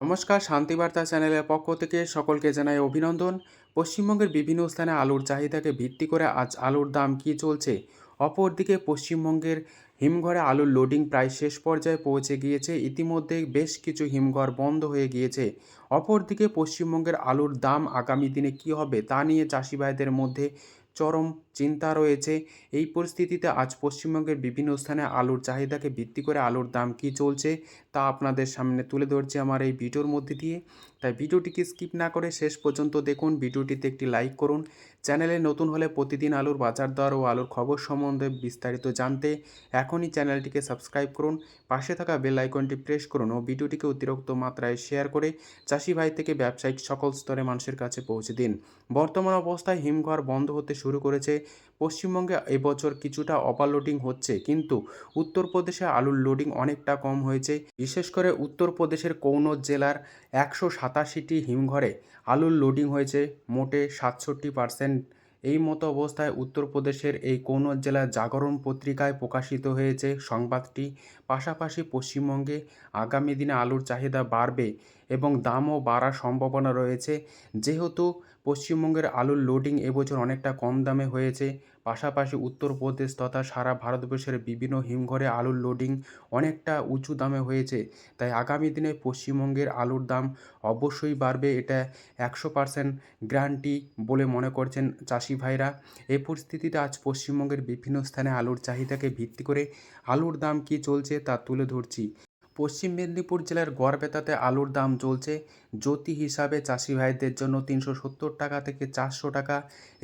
নমস্কার শান্তিবার্তা চ্যানেলের পক্ষ থেকে সকলকে জানাই অভিনন্দন। পশ্চিমবঙ্গের বিভিন্ন স্থানে আলুর চাহিদাকে ভিত্তি করে আজ আলুর দাম কী চলছে? অপরদিকে পশ্চিমবঙ্গের হিমঘরে আলুর লোডিং প্রায় শেষ পর্যায়ে পৌঁছে গিয়েছে। ইতিমধ্যে বেশ কিছু হিমঘর বন্ধ হয়ে গিয়েছে। অপরদিকে পশ্চিমবঙ্গের আলুর দাম আগামী দিনে কী হবে তা নিয়ে চাষি ভাইদের মধ্যে চরম চিন্তা রয়েছে। এই পরিস্থিতিতে আজ পশ্চিমবঙ্গের বিভিন্ন স্থানে আলুর চাহিদাকে ভিত্তি করে আলুর দাম কী চলছে তা আপনাদের সামনে তুলে ধরছি আমার এই ভিডিওর মধ্যে দিয়ে। তাই ভিডিওটিকে স্কিপ না করে শেষ পর্যন্ত দেখুন, ভিডিওটিতে একটি লাইক করুন। চ্যানেলে নতুন হলে প্রতিদিন আলুর বাজার দর ও আলুর খবর সম্বন্ধে বিস্তারিত জানতে এখনই চ্যানেলটিকে সাবস্ক্রাইব করুন, পাশে থাকা বেল আইকনটি প্রেস করুন ও ভিডিওটিকে অতিরিক্ত মাত্রায় শেয়ার করে চাষি ভাই থেকে ব্যবসায়িক সকল স্তরে মানুষের কাছে পৌঁছে দিন। বর্তমান অবস্থায় হিমঘর বন্ধ হতে শুরু করেছে পশ্চিমবঙ্গে এবছর কিছুটা ওভারলোডিং হচ্ছে, কিন্তু উত্তরপ্রদেশে আলুর লোডিং অনেকটা কম হয়েছে। বিশেষ করে উত্তরপ্রদেশের কৌনজ জেলার একশো সাতাশিটি হিমঘরে আলুর লোডিং হয়েছে মোটে সাতষট্টি পার্সেন্ট এই মতো অবস্থায় উত্তরপ্রদেশের এই কোনো জেলার জাগরণ পত্রিকায় প্রকাশিত হয়েছে সংবাদটি। পাশাপাশি পশ্চিমবঙ্গে আগামী দিনে আলুর চাহিদা বাড়বে এবং দামও বাড়ার সম্ভাবনা রয়েছে। যেহেতু পশ্চিমবঙ্গের আলুর লোডিং এবছর অনেকটা কম দামে হয়েছে পাশাপাশি উত্তরপ্রদেশ তথা সারা ভারতবর্ষের বিভিন্ন হিমঘরে আলুর লোডিং অনেকটা উঁচু দামে হয়েছে। তাই আগামী দিনে পশ্চিমবঙ্গের আলুর দাম অবশ্যই বাড়বে এটা একশো পার্সেন্ট গ্যারান্টি বলে মনে করছেন চাষি ভাইরা। এই পরিস্থিতিতে আজ পশ্চিমবঙ্গের বিভিন্ন স্থানে আলুর চাহিদাকে ভিত্তি করে আলুর দাম কী চলছে তা তুলে ধরছি। পশ্চিম মেদিনীপুর জেলার গড়বেতাতে আলুর দাম চলছে। জ্যোতি হিসাবে চাষি ভাইদের জন্য তিনশো সত্তর টাকা থেকে চারশো টাকা,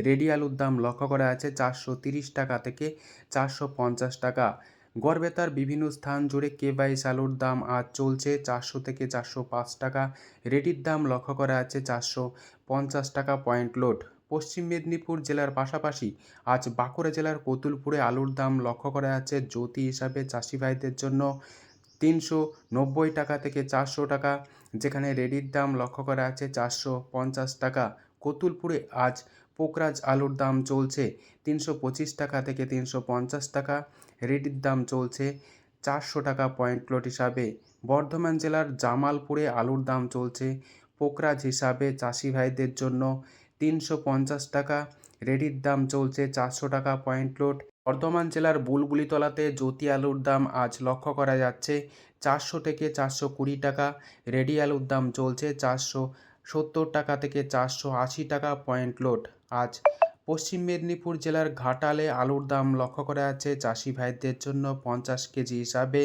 রেডি আলুর দাম লক্ষ্য করা আছে চারশো তিরিশ টাকা থেকে চারশো পঞ্চাশ টাকা। গড়বেতার বিভিন্ন স্থান জুড়ে কে বাইশ আলুর দাম আজ চলছে চারশো থেকে চারশো পাঁচ টাকা, রেডির দাম লক্ষ্য করা আছে চারশো পঞ্চাশ টাকা পয়েন্ট লোড। পশ্চিম মেদিনীপুর জেলার পাশাপাশি আজ বাঁকুড়া জেলার কতুলপুরে আলুর দাম লক্ষ্য করা যাচ্ছে জ্যোতি হিসাবে চাষি ভাইদের জন্য তিনশো নব্বই টাকা থেকে চারশো টাকা, যেখানে রেডির দাম লক্ষ্য করা আছে চারশো পঞ্চাশ টাকা। কতুলপুরে আজ পোকরাজ আলুর দাম চলছে তিনশো পঁচিশ টাকা থেকে তিনশো পঞ্চাশ টাকা। রেডির দাম চলছে চারশো টাকা পয়েন্ট প্লট হিসাবে। বর্ধমান জেলার জামালপুরে আলুর দাম চলছে পোকরাজ হিসাবে চাষি ভাইদের জন্য তিনশো পঞ্চাশ টাকা। রেডির দাম চলছে চারশো টাকা পয়েন্ট লোড বর্ধমান জেলার বুলবুলিতলাতে জ্যোতি আলুর দাম আজ লক্ষ্য করা যাচ্ছে। চারশো থেকে চারশো কুড়ি টাকা, রেডি আলুর দাম চলছে চারশো সত্তর টাকা থেকে চারশো আশি টাকা পয়েন্ট লোড। আজ পশ্চিম মেদিনীপুর জেলার ঘাটালে আলুর দাম লক্ষ্য করা যাচ্ছে চাষি ভাইদের জন্য পঞ্চাশ কেজি হিসাবে।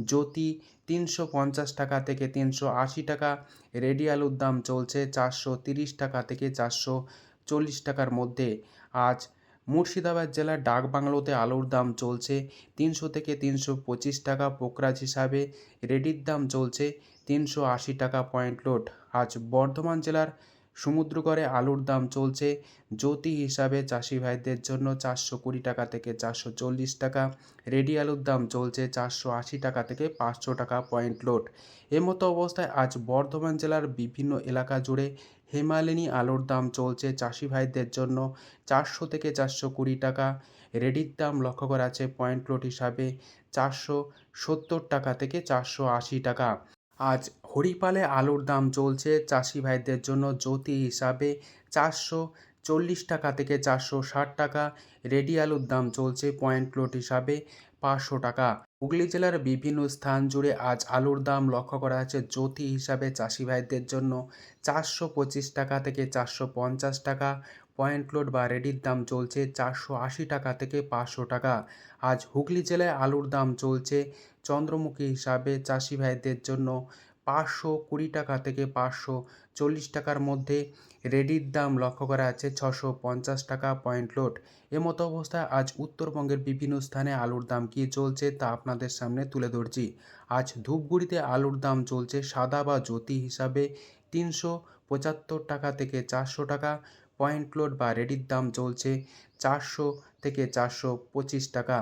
জ্যোতি তিনশো পঞ্চাশ টাকা থেকে তিনশো আশি টাকা, রেডি আলুর দাম চলছে চারশো তিরিশ টাকা থেকে চারশো চল্লিশ টাকার মধ্যে। আজ মুর্শিদাবাদ জেলার ডাক বাংলোতে আলুর দাম চলছে তিনশো থেকে তিনশো পঁচিশ টাকা, পোকরাজ হিসাবে রেডির দাম চলছে তিনশো আশি টাকা পয়েন্ট লোড। আজ বর্ধমান জেলার সমুদ্রগড়ে আলুর দাম চলছে। জ্যোতি হিসাবে চাষি ভাইদের জন্য চারশো কুড়ি টাকা থেকে চারশো চল্লিশ টাকা, রেডি আলুর দাম চলছে চারশো আশি টাকা থেকে পাঁচশো টাকা পয়েন্ট লোড। এমতো অবস্থায় আজ বর্ধমান জেলার বিভিন্ন এলাকা জুড়ে হিমালিনী আলুর দাম চলছে চাষি ভাইদের জন্য চারশো থেকে চারশো কুড়ি টাকা, রেডির দাম লক্ষ্য করা আছে পয়েন্ট লোড হিসাবে চারশো সত্তর টাকা থেকে চারশো আশি টাকা। আজ হরিপালে আলুর দাম চলছে। চাষি ভাইদের জন্য জ্যোতি হিসাবে চারশো চল্লিশ টাকা থেকে চারশো ষাট টাকা। রেডি আলুর দাম চলছে পয়েন্ট লোড হিসাবে পাঁচশো টাকা। হুগলি জেলার বিভিন্ন স্থান জুড়ে আজ আলুর দাম লক্ষ্য করা আছে জ্যোতি হিসাবে চাষি ভাইদের জন্য চারশো পঁচিশ টাকা থেকে চারশো পঞ্চাশ টাকা। পয়েন্ট লোড বা রেডির দাম চলছে চারশো আশি টাকা থেকে পাঁচশো টাকা। আজ হুগলি জেলায় আলুর দাম চলছে চন্দ্রমুখী হিসাবে চাষি ভাইদের জন্য পাঁচশো কুড়ি টাকা থেকে পাঁচশো চল্লিশ টাকার মধ্যে রেডির দাম লক্ষ্য করা আছে ছশো পঞ্চাশ টাকা পয়েন্ট লোড। এমতো অবস্থায় আজ উত্তরবঙ্গের বিভিন্ন স্থানে আলুর দাম কী চলছে তা আপনাদের সামনে তুলে ধরছি। আজ ধূপগুড়িতে আলুর দাম চলছে সাদা বা জ্যোতি হিসাবে তিনশো পঁচাত্তর টাকা থেকে চারশো টাকা পয়েন্ট লোড বা রেডির দাম চলছে চারশো থেকে চারশো পঁচিশ টাকা।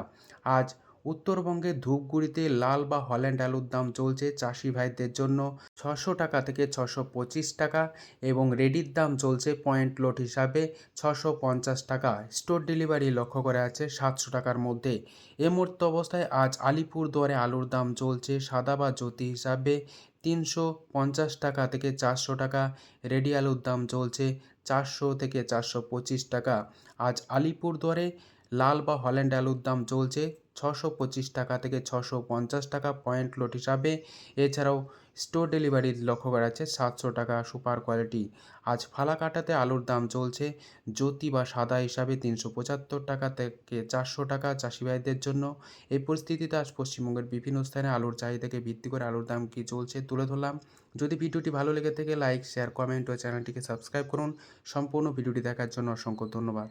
আজ উত্তরবঙ্গের ধূপগুড়িতে লাল বা হল্যান্ড আলুর দাম চলছে চাষি ভাইদের জন্য ছশো টাকা থেকে ছশো পঁচিশ টাকা এবং রেডির দাম চলছে পয়েন্ট লোড হিসাবে ছশো পঞ্চাশ টাকা। স্টোর ডেলিভারি লক্ষ্য করা আছে সাতশো টাকার মধ্যে। এ মুহূর্ত অবস্থায় আজ আলিপুর আলিপুরদুয়ারে আলুর দাম চলছে সাদা বা জ্যোতি হিসাবে তিনশো পঞ্চাশ টাকা থেকে চারশো টাকা, রেডি আলুর দাম চলছে চারশো থেকে চারশো পঁচিশ টাকা। আজ আলিপুরদুয়ারে লাল বা হল্যান্ড আলুর দাম চলছে ছশো পঁচিশ টাকা থেকে ছশো পঞ্চাশ টাকা পয়েন্ট লোড হিসাবে। এছাড়াও স্টোর ডেলিভারি লক্ষ্য করা যাচ্ছে সাতশো টাকা সুপার কোয়ালিটি। আজ ফালাকাটাতে আলুর দাম চলছে জ্যোতি বা সাদা হিসাবে তিনশো পঁচাত্তর টাকা থেকে চারশো টাকা চাষি ভাইদের জন্য। এই পরিস্থিতিতে আজ পশ্চিমবঙ্গের বিভিন্ন স্থানে আলুর চাহিদাকে ভিত্তি করে আলুর দাম কী চলছে তুলে ধরলাম। যদি ভিডিওটি ভালো লেগে থাকে, লাইক, শেয়ার, কমেন্ট ও চ্যানেলটিকে সাবস্ক্রাইব করুন। সম্পূর্ণ ভিডিওটি দেখার জন্য অসংখ্য ধন্যবাদ।